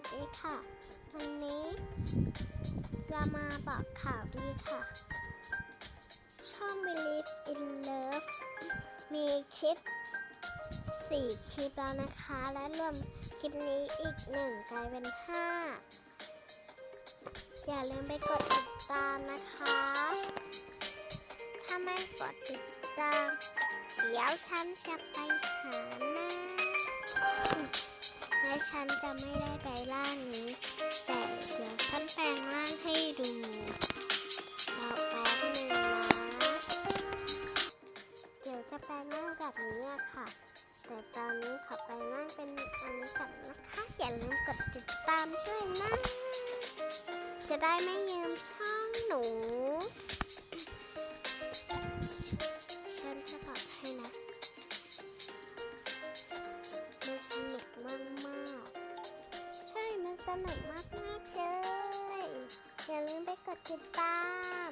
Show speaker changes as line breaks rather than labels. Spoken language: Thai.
สดีค่ะ วันนี้จะมาบอกข่าวดีค่ะ ช่อง Believe in Love มีคลิป 4 คลิปแล้วนะคะ และรวมคลิปนี้อีกหนึ่งกลายเป็น 5 อย่าลืมไปกดติดตามนะคะ ถ้าไม่กดติดตาม เดี๋ยวฉันจะไปหาหน้า ฉันจะไม่ได้ไปร่างนี้ แต่เดี๋ยวฉันแปลงร่างให้ดูรอแป๊บหนึ่งนะเดี๋ยวจะแปลงร่างแบบนี้อะค่ะ แต่ตอนนี้ขอแปลงร่างเป็นอันนี้ก่อนนะคะ อย่าลืมกดติดตามด้วยนะ จะได้ไม่ยืมช่อง นสนุกมากมากๆเลย อย่าลืมไปกดติดตาม